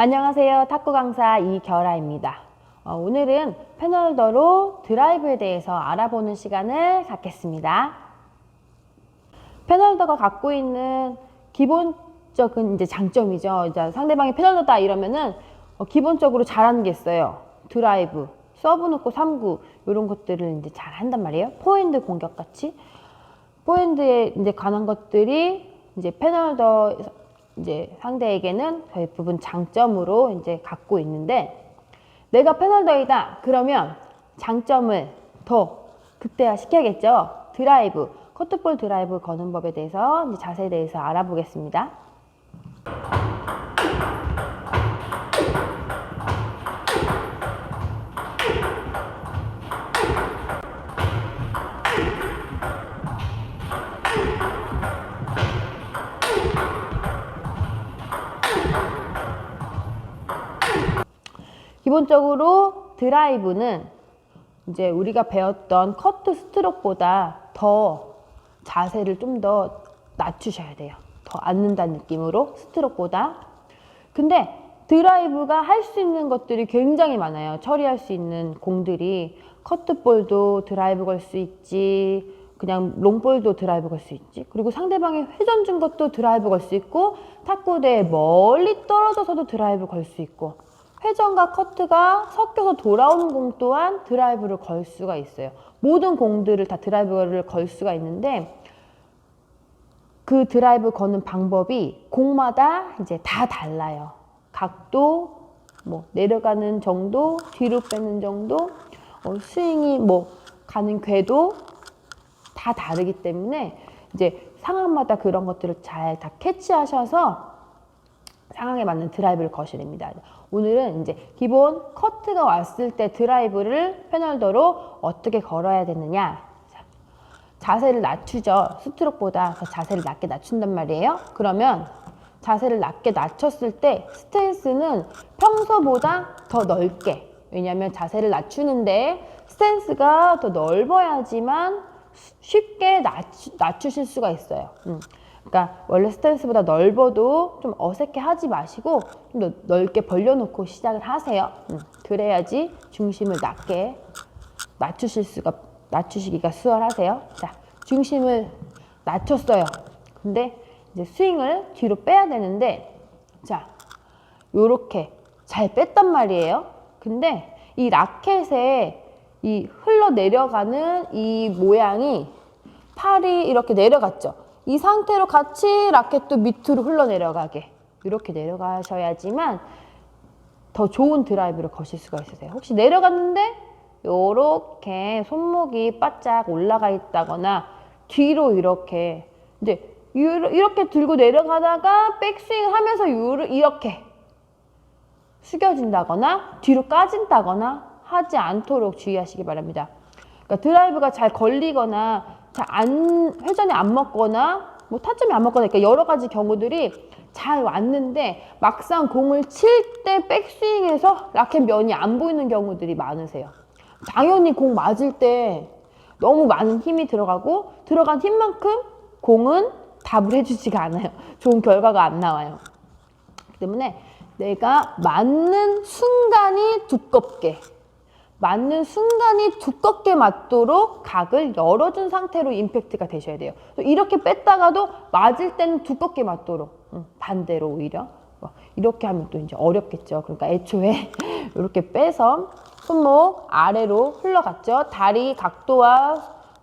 안녕하세요. 탁구 강사 이결아입니다. 어, 오늘은 패널더로 드라이브에 대해서 알아보는 시간을 갖겠습니다. 패널더가 갖고 있는 기본적인 이제 장점이죠. 이제 상대방이 패널더다 이러면은 어, 기본적으로 잘하는 게 있어요. 드라이브, 서브 놓고 3구 이런 것들을 이제 잘 한단 말이에요. 포핸드 공격 같이. 포핸드에 이제 관한 것들이 이제 패널더 이제 상대에게는 대부분 장점으로 이제 갖고 있는데 내가 패널더이다 그러면 장점을 더 극대화 시켜야겠죠. 드라이브, 커트볼 드라이브 거는 법에 대해서 자세에 대해서 알아보겠습니다. 기본적으로 드라이브는 이제 우리가 배웠던 커트 스트로크보다 더 자세를 좀 더 낮추셔야 돼요. 더 앉는다는 느낌으로 스트로크보다. 근데 드라이브가 할 수 있는 것들이 굉장히 많아요. 처리할 수 있는 공들이 커트볼도 드라이브 걸 수 있지. 그냥 롱볼도 드라이브 걸 수 있지. 그리고 상대방이 회전 준 것도 드라이브 걸 수 있고 탁구대에 멀리 떨어져서도 드라이브 걸 수 있고 회전과 커트가 섞여서 돌아오는 공 또한 드라이브를 걸 수가 있어요. 모든 공들을 다 드라이브를 걸 수가 있는데 그 드라이브 거는 방법이 공마다 이제 다 달라요. 각도, 뭐 내려가는 정도, 뒤로 빼는 정도, 어, 스윙이 뭐 가는 궤도 다 다르기 때문에 이제 상황마다 그런 것들을 잘 다 캐치하셔서 상황에 맞는 드라이브를 거셔야 됩니다. 오늘은 이제 기본 커트가 왔을 때 드라이브를 패널더로 어떻게 걸어야 되느냐. 자, 자세를 낮추죠. 스트로크보다 더 자세를 낮게 낮춘단 말이에요. 그러면 자세를 낮게 낮췄을 때 스탠스는 평소보다 더 넓게. 왜냐하면 자세를 낮추는데 스탠스가 더 넓어야지만 쉽게 낮추, 낮추실 수가 있어요. 음. 그러니까 원래 스탠스보다 넓어도 좀 어색해 하지 마시고 좀 더 넓게 벌려놓고 시작을 하세요. 음, 그래야지 중심을 낮게 낮추실 수가 낮추시기가 수월하세요. 자, 중심을 낮췄어요. 근데 이제 스윙을 뒤로 빼야 되는데 자, 요렇게 잘 뺐단 말이에요. 근데 이 라켓에 이 흘러 내려가는 이 모양이 팔이 이렇게 내려갔죠. 이 상태로 같이 라켓도 밑으로 흘러내려가게 이렇게 내려가셔야지만 더 좋은 드라이브를 거실 수가 있으세요. 혹시 내려갔는데 이렇게 손목이 바짝 올라가 있다거나 뒤로 이렇게 이제 이렇게 들고 내려가다가 백스윙 하면서 이렇게 숙여진다거나 뒤로 까진다거나 하지 않도록 주의하시기 바랍니다. 그러니까 드라이브가 잘 걸리거나 잘안 회전이 안 먹거나 뭐 타점이 안 먹거나 그러니까 여러 가지 경우들이 잘 왔는데 막상 공을 칠 때 백스윙에서 라켓 면이 안 보이는 경우들이 많으세요. 당연히 공 맞을 때 너무 많은 힘이 들어가고 들어간 힘만큼 공은 답을 해주지가 않아요. 좋은 결과가 안 나와요. 때문에 내가 맞는 순간이 두껍게 맞는 순간이 두껍게 맞도록 각을 열어준 상태로 임팩트가 되셔야 돼요. 이렇게 뺐다가도 맞을 때는 두껍게 맞도록 응, 반대로 오히려 뭐 이렇게 하면 또 이제 어렵겠죠. 그러니까 애초에 이렇게 빼서 손목 아래로 흘러갔죠. 다리 각도와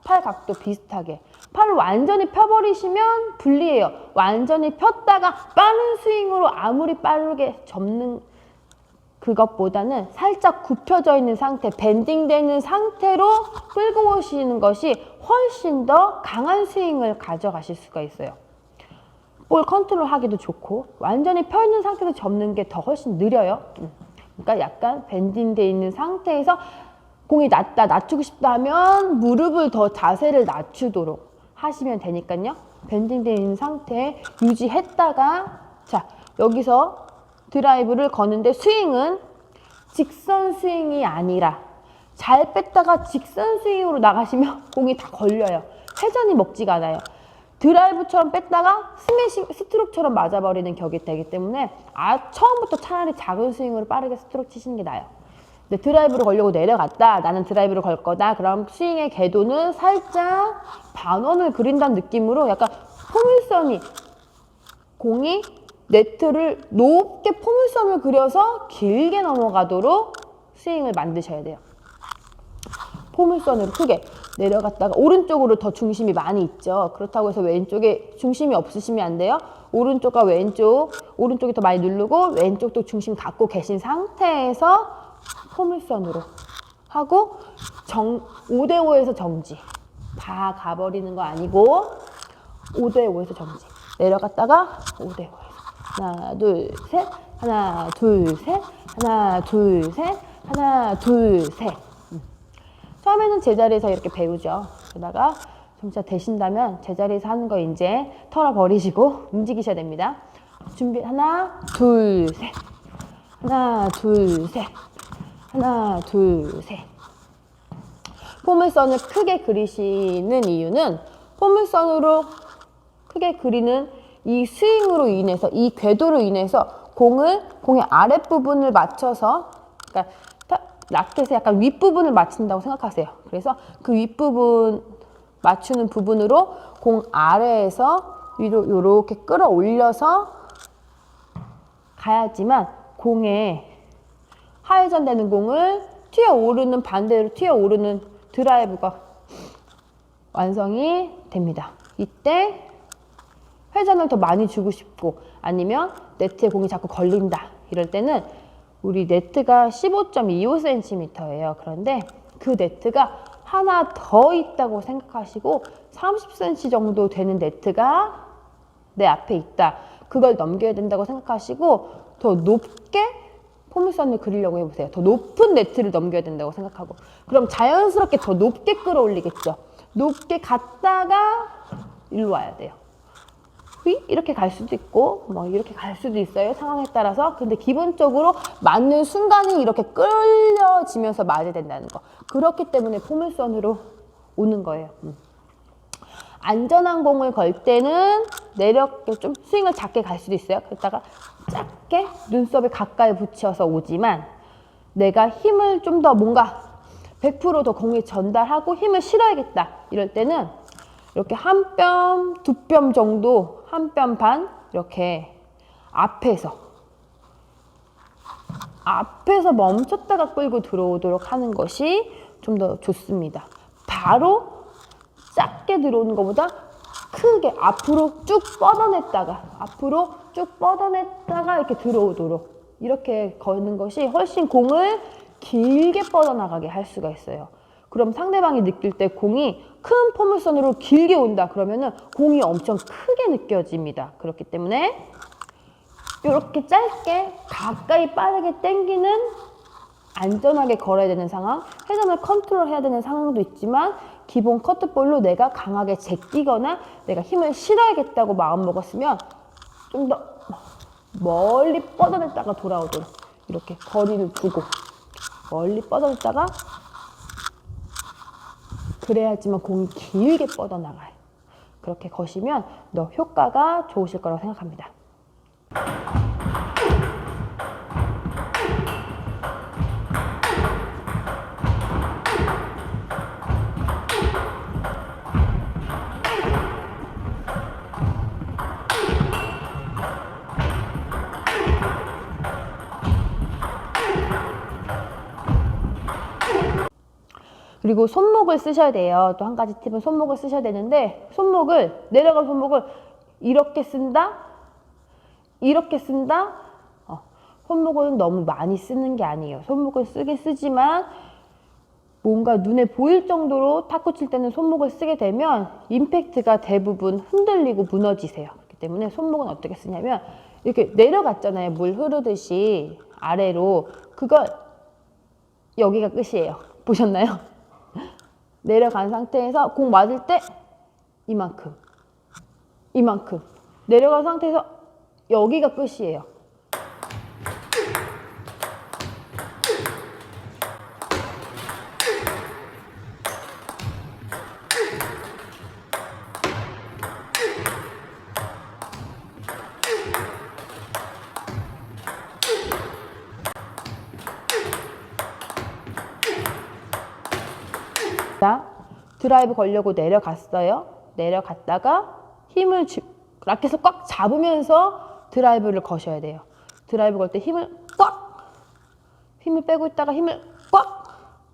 팔 각도 비슷하게 팔을 완전히 펴버리시면 불리해요. 완전히 폈다가 빠른 스윙으로 아무리 빠르게 접는 그것보다는 살짝 굽혀져 있는 상태, 밴딩되는 상태로 끌고 오시는 것이 훨씬 더 강한 스윙을 가져가실 수가 있어요. 볼 컨트롤 하기도 좋고 완전히 펴 있는 상태에서 접는 게 더 훨씬 느려요. 음. 그러니까 약간 밴딩돼 있는 상태에서 공이 낮다, 낮추고 싶다 하면 무릎을 더 자세를 낮추도록 하시면 되니까요. 밴딩돼 있는 상태 유지했다가 자 여기서 드라이브를 거는데 스윙은 직선 스윙이 아니라 잘 뺐다가 직선 스윙으로 나가시면 공이 다 걸려요. 회전이 먹지가 않아요. 드라이브처럼 뺐다가 스매싱 스트로크처럼 맞아버리는 격이 되기 때문에 아 처음부터 차라리 작은 스윙으로 빠르게 스트로크 치시는 게 나아요. 근데 드라이브를 걸려고 내려갔다. 나는 드라이브를 걸 거다. 그럼 스윙의 궤도는 살짝 반원을 그린다는 느낌으로 약간 포물선이 공이 네트를 높게 포물선을 그려서 길게 넘어가도록 스윙을 만드셔야 돼요. 포물선으로 크게 내려갔다가 오른쪽으로 더 중심이 많이 있죠. 그렇다고 해서 왼쪽에 중심이 없으시면 안 돼요. 오른쪽과 왼쪽, 오른쪽이 더 많이 누르고 왼쪽도 중심 갖고 계신 상태에서 포물선으로 하고 정 5대5에서 정지. 다 가버리는 거 아니고 5대5에서 정지. 내려갔다가 5대5에서 하나, 둘, 셋, 하나, 둘, 셋, 하나, 둘, 셋, 하나, 둘, 셋. 처음에는 제자리에서 이렇게 배우죠. 그러다가 점차 되신다면 제자리에서 하는 거 이제 털어버리시고 움직이셔야 됩니다. 준비 하나, 둘, 셋. 하나, 둘, 셋. 하나, 둘, 셋. 포물선을 크게 그리시는 이유는 포물선으로 크게 그리는 이 스윙으로 인해서 이 궤도로 인해서 공을 공의 아랫부분을 맞춰서 그러니까 타- 라켓의 약간 윗부분을 맞춘다고 생각하세요. 그래서 그 윗부분 맞추는 부분으로 공 아래에서 위로 이렇게 끌어올려서 가야지만 공에 하회전되는 공을 튀어 오르는 반대로 튀어 오르는 드라이브가 완성이 됩니다. 이때 회전을 더 많이 주고 싶고 아니면 네트에 공이 자꾸 걸린다 이럴 때는 우리 네트가 15.25cm예요. 그런데 그 네트가 하나 더 있다고 생각하시고 30cm 정도 되는 네트가 내 앞에 있다. 그걸 넘겨야 된다고 생각하시고 더 높게 포물선을 그리려고 해보세요. 더 높은 네트를 넘겨야 된다고 생각하고 그럼 자연스럽게 더 높게 끌어올리겠죠. 높게 갔다가 일로 와야 돼요. 휘? 이렇게 갈 수도 있고 뭐 이렇게 갈 수도 있어요 상황에 따라서. 근데 기본적으로 맞는 순간이 이렇게 끌려지면서 맞아야 된다는 거. 그렇기 때문에 포물선으로 오는 거예요. 음. 안전한 공을 걸 때는 내려 좀 스윙을 작게 갈 수도 있어요. 그러다가 작게 눈썹에 가까이 붙여서 오지만 내가 힘을 좀 더 뭔가 100%더 공에 전달하고 힘을 실어야겠다. 이럴 때는 이렇게 한 뼘, 두 뼘 정도, 한 뼘 반 이렇게 앞에서 앞에서 멈췄다가 끌고 들어오도록 하는 것이 좀 더 좋습니다. 바로 작게 들어오는 것보다 크게 앞으로 쭉 뻗어냈다가 앞으로 쭉 뻗어냈다가 이렇게 들어오도록 이렇게 거는 것이 훨씬 공을 길게 뻗어나가게 할 수가 있어요. 그럼 상대방이 느낄 때 공이 큰 포물선으로 길게 온다 그러면은 공이 엄청 크게 느껴집니다. 그렇기 때문에 이렇게 짧게 가까이 빠르게 당기는 안전하게 걸어야 되는 상황, 회전을 컨트롤 해야 되는 상황도 있지만 기본 커트볼로 내가 강하게 제끼거나 내가 힘을 실어야겠다고 마음 먹었으면 좀 더 멀리 뻗어냈다가 돌아오도록 이렇게 거리를 두고 멀리 뻗어냈다가 그래야지만 공이 길게 뻗어나가요. 그렇게 거시면 더 효과가 좋으실 거라고 생각합니다. 그리고 손목을 쓰셔야 돼요. 또 한 가지 팁은 손목을 쓰셔야 되는데 손목을 내려간 손목을 이렇게 쓴다, 이렇게 쓴다. 어, 손목은 너무 많이 쓰는 게 아니에요. 손목을 쓰긴 쓰지만 뭔가 눈에 보일 정도로 탁구 칠 때는 손목을 쓰게 되면 임팩트가 대부분 흔들리고 무너지세요. 그렇기 때문에 손목은 어떻게 쓰냐면 이렇게 내려갔잖아요. 물 흐르듯이 아래로 그걸 여기가 끝이에요. 보셨나요? 내려간 상태에서 공 맞을 때 이만큼, 이만큼 내려간 상태에서 여기가 끝이에요. 자, 드라이브 걸려고 내려갔어요. 내려갔다가 힘을 주, 라켓을 꽉 잡으면서 드라이브를 거셔야 돼요. 드라이브 걸 때 힘을 꽉! 힘을 빼고 있다가 힘을 꽉!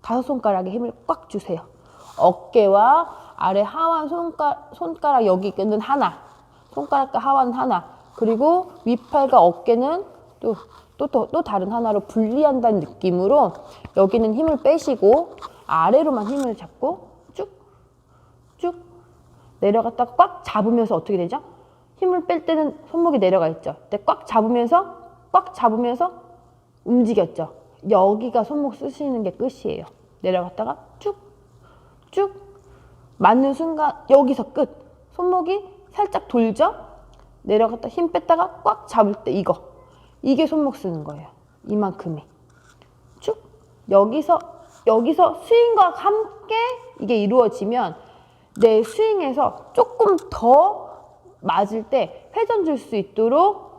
다섯 손가락에 힘을 꽉 주세요. 어깨와 아래 하완 손가, 손가락 여기는 하나, 손가락과 하완 하나, 그리고 윗팔과 어깨는 또, 또, 또, 또 다른 하나로 분리한다는 느낌으로 여기는 힘을 빼시고 아래로만 힘을 잡고 쭉, 쭉 내려갔다가 꽉 잡으면서 어떻게 되죠? 힘을 뺄 때는 손목이 내려가 있죠. 근데 꽉 잡으면서 꽉 잡으면서 움직였죠. 여기가 손목 쓰시는 게 끝이에요. 내려갔다가 쭉, 쭉 맞는 순간 여기서 끝. 손목이 살짝 돌죠? 내려갔다 힘 뺐다가 꽉 잡을 때 이거. 이게 손목 쓰는 거예요. 이만큼이. 쭉 여기서 여기서 스윙과 함께 이게 이루어지면 내 스윙에서 조금 더 맞을 때 회전 줄 수 있도록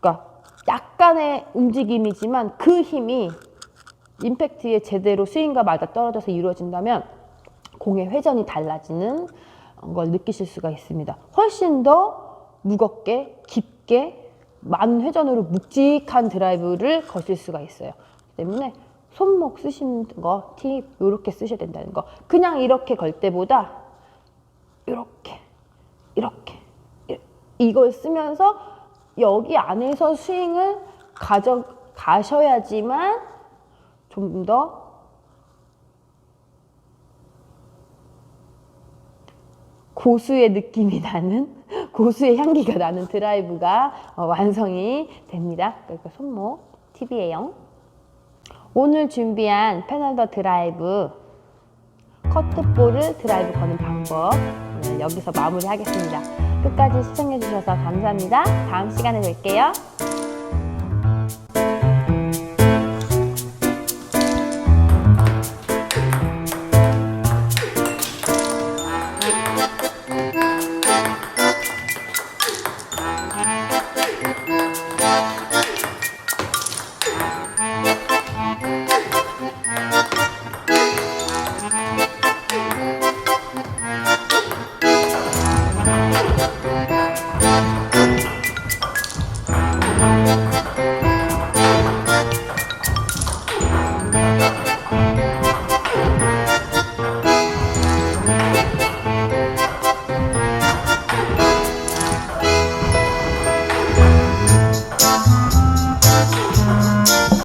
그러니까 약간의 움직임이지만 그 힘이 임팩트에 제대로 스윙과 맞아 떨어져서 이루어진다면 공의 회전이 달라지는 걸 느끼실 수가 있습니다. 훨씬 더 무겁게 깊게 많은 회전으로 묵직한 드라이브를 거실 수가 있어요. 때문에 손목 쓰시는 거, 팁 이렇게 쓰셔야 된다는 거. 그냥 이렇게 걸 때보다 이렇게, 이렇게 이- 이걸 쓰면서 여기 안에서 스윙을 가져 가셔야지만 좀 더 고수의 느낌이 나는 고수의 향기가 나는 드라이브가 어, 완성이 됩니다. 그러니까 손목 팁이에요. 오늘 준비한 패널더 드라이브 커트볼을 드라이브 거는 방법 오늘 여기서 마무리하겠습니다. 끝까지 시청해 주셔서 감사합니다. 다음 시간에 뵐게요.